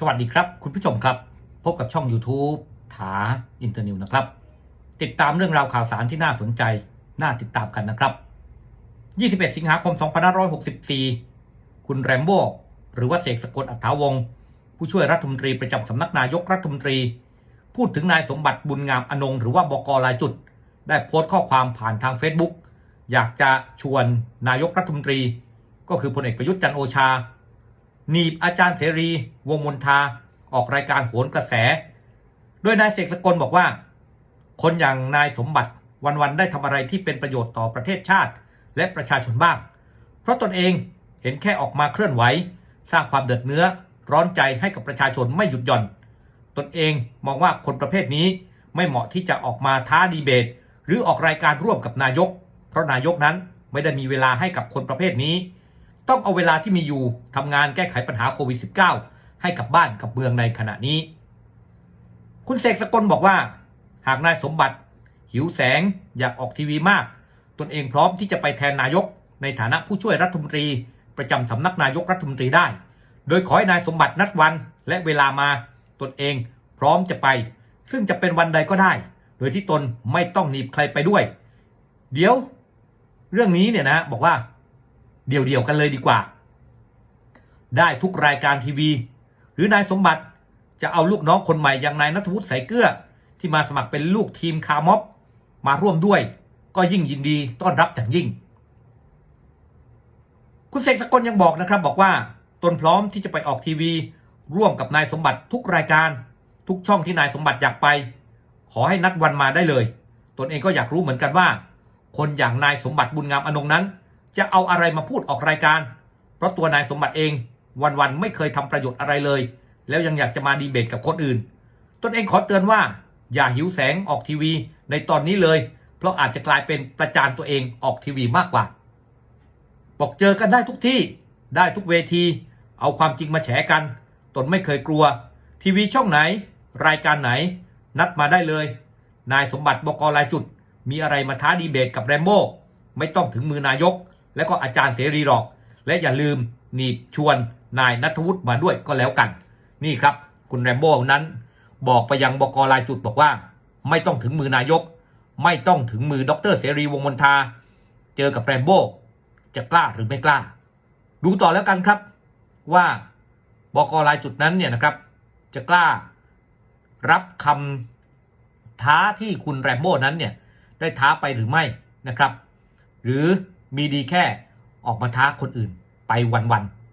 สวัสดีครับคุณผู้ชมครับ พบกับช่อง YouTube ถาอินเตอร์นิวนะครับ ติดตามเรื่องราวข่าวสารที่น่าสนใจ น่าติดตามกันนะครับ 21 สิงหาคม 2564 คุณแรมโบ้หรือว่าเสกสกลอัฐาวงศ์ผู้ช่วยรัฐมนตรีประจำสำนักนายกรัฐมนตรี พูดถึงนายสมบัติบุญงามอนงหรือว่าบกรายจุด ได้โพสต์ข้อความผ่านทาง Facebook อยากจะชวนนายกรัฐมนตรี ก็คือพลเอกประยุทธ์จันโอชา หนีบอาจารย์เสรี วงมนทา ออกรายการโหนกระแส โดยนายเสกสกลบอกว่า คนอย่างนายสมบัติวันๆได้ทำอะไรที่เป็นประโยชน์ต่อประเทศชาติ และประชาชนบ้าง เพราะตนเองเห็นแค่ออกมาเคลื่อนไหว สร้างความเดือดเนื้อร้อนใจให้กับประชาชนไม่หยุดหย่อน ตนเองมองว่าคนประเภทนี้ไม่เหมาะที่จะออกมาท้าดีเบต หรือออกรายการร่วมกับนายก เพราะนายกนั้นไม่ได้มีเวลาให้กับคนประเภทนี้ ต้องเอาเวลาที่มีอยู่ทำงานแก้ไขปัญหาโควิด -19 ให้กับบ้านกับเมืองในขณะนี้ คุณเสกสกลบอกว่า หากนายสมบัติ หิวแสงอยากออกทีวีมาก ตนเองพร้อมที่จะไปแทนนายก ในฐานะผู้ช่วยรัฐมนตรี ประจำสำนักนายกรัฐมนตรีได้ โดยขอให้นายสมบัตินัดวันและเวลามาตนเองพร้อมจะไป ซึ่งจะเป็นวันใดก็ได้ โดยที่ตนไม่ต้องหนีบใครไปด้วย เดี๋ยว เรื่องนี้เนี่ยนะบอกว่า เดี่ยวๆกันเลยดีกว่า ได้ทุกรายการทีวี หรือนายสมบัติจะเอาลูกน้องคนใหม่อย่างนายนัทวุฒิสายเกลือที่มาสมัครเป็นลูกทีมคาร์ม็อบมาร่วมด้วย ก็ยิ่งยินดีต้อนรับอย่างยิ่ง คุณเสกสกลยังบอกนะครับ บอกว่าตนพร้อมที่จะไปออกทีวี ร่วมกับนายสมบัติทุกรายการ ทุกช่องที่นายสมบัติอยากไป ขอให้นัดวันมาได้เลย ตนเองก็อยากรู้เหมือนกันว่า คนอย่างนายสมบัติบุญงามอนงนั้น จะเอาอะไรมาพูดออกรายการ เพราะตัวนายสมบัติเองวันๆไม่เคยทำประโยชน์อะไรเลย แล้วยังอยากจะมาดีเบตกับคนอื่น ตนเองขอเตือนว่า อย่าหิวแสงออกทีวีในตอนนี้เลย เพราะอาจจะกลายเป็นประจานตัวเองออกทีวีมากกว่า บอกเจอกันได้ทุกที่ได้ทุกเวที เอาความจริงมาแฉกัน ตนไม่เคยกลัว ทีวีช่องไหน รายการไหน นัดมาได้เลย นายสมบัติบกรายจุด มีอะไรมาท้าดีเบตกับแรมโบ้ไม่ต้องถึงมือนายก และก็อาจารย์เสรีหรอก และอย่าลืมหนีบชวนนายนัทวุฒิมาด้วยก็แล้วกัน นี่ครับ คุณแรมโบ้นั้น บอกไปยังบกรายจุดบอกว่า ไม่ต้องถึงมือนายก ไม่ต้องถึงมือดรเสรีวงมนทา เจอกับแรมโบ้จะกล้าหรือไม่กล้า ดูต่อแล้วกันครับ ว่าบกรายจุดนั้นเนี่ยนะครับ จะกล้ารับคำท้าที่คุณแรมโบ้นั้นเนี่ยได้ท้าไปหรือไม่นะครับ หรือ มีดีแค่ออกมาท้าคนอื่นไปวันๆ